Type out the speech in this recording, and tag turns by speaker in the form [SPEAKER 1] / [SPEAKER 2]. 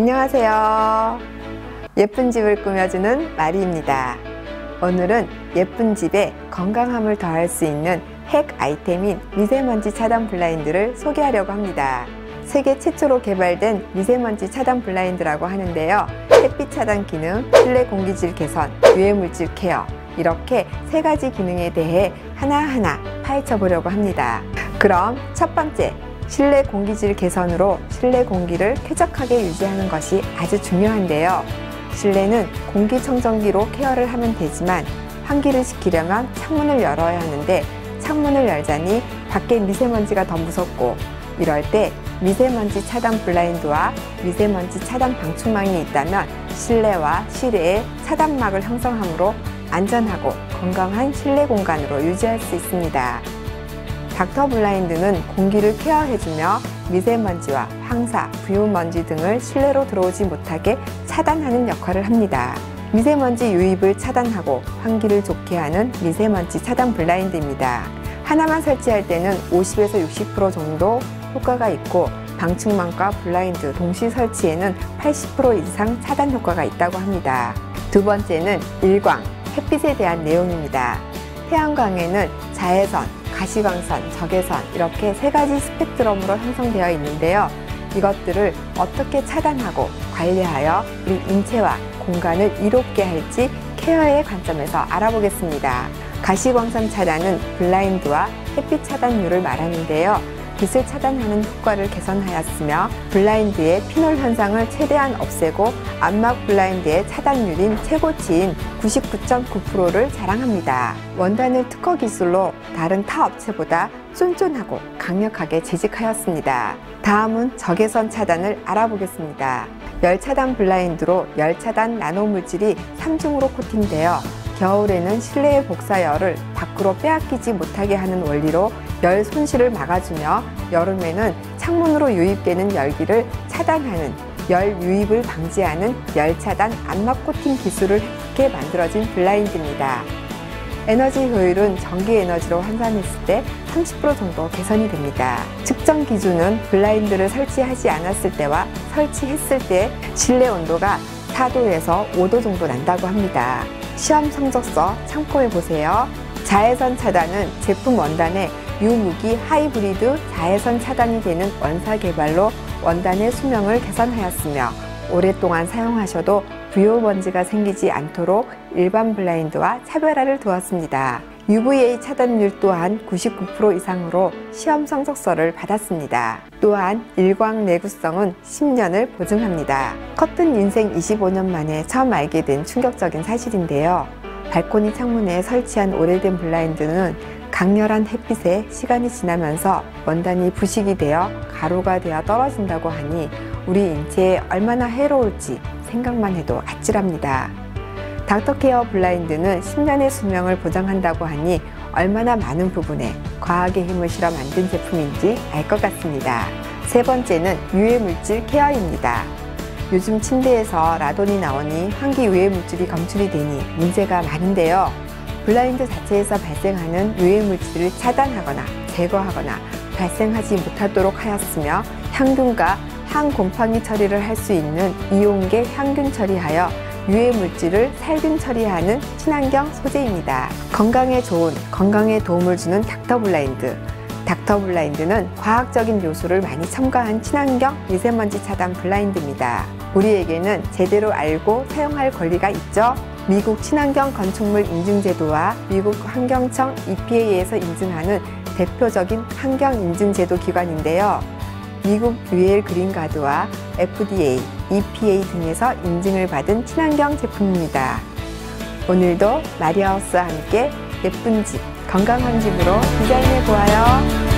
[SPEAKER 1] 안녕하세요. 예쁜 집을 꾸며주는 마리입니다. 오늘은 예쁜 집에 건강함을 더할 수 있는 핵 아이템인 미세먼지 차단 블라인드를 소개하려고 합니다. 세계 최초로 개발된 미세먼지 차단 블라인드라고 하는데요. 햇빛 차단 기능, 실내 공기질 개선, 유해물질 케어 이렇게 세 가지 기능에 대해 하나하나 파헤쳐 보려고 합니다. 그럼 첫 번째, 실내 공기질 개선으로 실내 공기를 쾌적하게 유지하는 것이 아주 중요한데요. 실내는 공기청정기로 케어를 하면 되지만 환기를 시키려면 창문을 열어야 하는데 창문을 열자니 밖에 미세먼지가 더 무섭고 이럴 때 미세먼지 차단 블라인드와 미세먼지 차단 방충망이 있다면 실내와 실외에 차단막을 형성하므로 안전하고 건강한 실내 공간으로 유지할 수 있습니다. 닥터 블라인드는 공기를 케어해주며 미세먼지와 황사, 부유먼지 등을 실내로 들어오지 못하게 차단하는 역할을 합니다. 미세먼지 유입을 차단하고 환기를 좋게 하는 미세먼지 차단 블라인드입니다. 하나만 설치할 때는 50에서 60% 정도 효과가 있고 방충망과 블라인드 동시 설치에는 80% 이상 차단 효과가 있다고 합니다. 두 번째는 일광, 햇빛에 대한 내용입니다. 태양광에는 자외선, 가시광선, 적외선 이렇게 세 가지 스펙트럼으로 형성되어 있는데요. 이것들을 어떻게 차단하고 관리하여 우리 인체와 공간을 이롭게 할지 케어의 관점에서 알아보겠습니다. 가시광선 차단은 블라인드와 햇빛 차단율을 말하는데요. 빛을 차단하는 효과를 개선하였으며 블라인드의 피놀 현상을 최대한 없애고 안막 블라인드의 차단율인 최고치인 99.9%를 자랑합니다. 원단을 특허 기술로 다른 타 업체보다 쫀쫀하고 강력하게 재직하였습니다. 다음은 적외선 차단을 알아보겠습니다. 열차단 블라인드로 열차단 나노물질이 3중으로 코팅되어 겨울에는 실내의 복사열을 밖으로 빼앗기지 못하게 하는 원리로 열 손실을 막아주며 여름에는 창문으로 유입되는 열기를 차단하는 열 유입을 방지하는 열 차단 안막 코팅 기술을 획득해 만들어진 블라인드입니다. 에너지 효율은 전기 에너지로 환산했을 때 30% 정도 개선이 됩니다. 측정 기준은 블라인드를 설치하지 않았을 때와 설치했을 때 실내 온도가 4도에서 5도 정도 난다고 합니다. 시험 성적서 참고해 보세요. 자외선 차단은 제품 원단에 유무기 하이브리드 자외선 차단이 되는 원사 개발로 원단의 수명을 개선하였으며 오랫동안 사용하셔도 부요 먼지가 생기지 않도록 일반 블라인드와 차별화를 두었습니다. UVA 차단율 또한 99% 이상으로 시험 성적서를 받았습니다. 또한 일광 내구성은 10년을 보증합니다. 커튼 인생 25년 만에 처음 알게 된 충격적인 사실인데요. 발코니 창문에 설치한 오래된 블라인드는 강렬한 햇빛에 시간이 지나면서 원단이 부식이 되어 가루가 되어 떨어진다고 하니 우리 인체에 얼마나 해로울지 생각만 해도 아찔합니다. 닥터케어 블라인드는 10년의 수명을 보장한다고 하니 얼마나 많은 부분에 과학의 힘을 실어 만든 제품인지 알 것 같습니다. 세 번째는 유해물질 케어입니다. 요즘 침대에서 라돈이 나오니 환기 유해물질이 검출이 되니 문제가 많은데요. 블라인드 자체에서 발생하는 유해 물질을 차단하거나 제거하거나 발생하지 못하도록 하였으며 향균과 항곰팡이 처리를 할 수 있는 이온계 향균 처리하여 유해 물질을 살균 처리하는 친환경 소재입니다. 건강에 좋은 건강에 도움을 주는 닥터 블라인드 닥터 블라인드는 과학적인 요소를 많이 첨가한 친환경 미세먼지 차단 블라인드입니다. 우리에게는 제대로 알고 사용할 권리가 있죠? 미국 친환경 건축물 인증제도와 미국 환경청 EPA에서 인증하는 대표적인 환경 인증제도 기관인데요. 미국 UL 그린가드와 FDA, EPA 등에서 인증을 받은 친환경 제품입니다. 오늘도 마리아하우스와 함께 예쁜 집, 건강한 집으로 디자인해 보아요.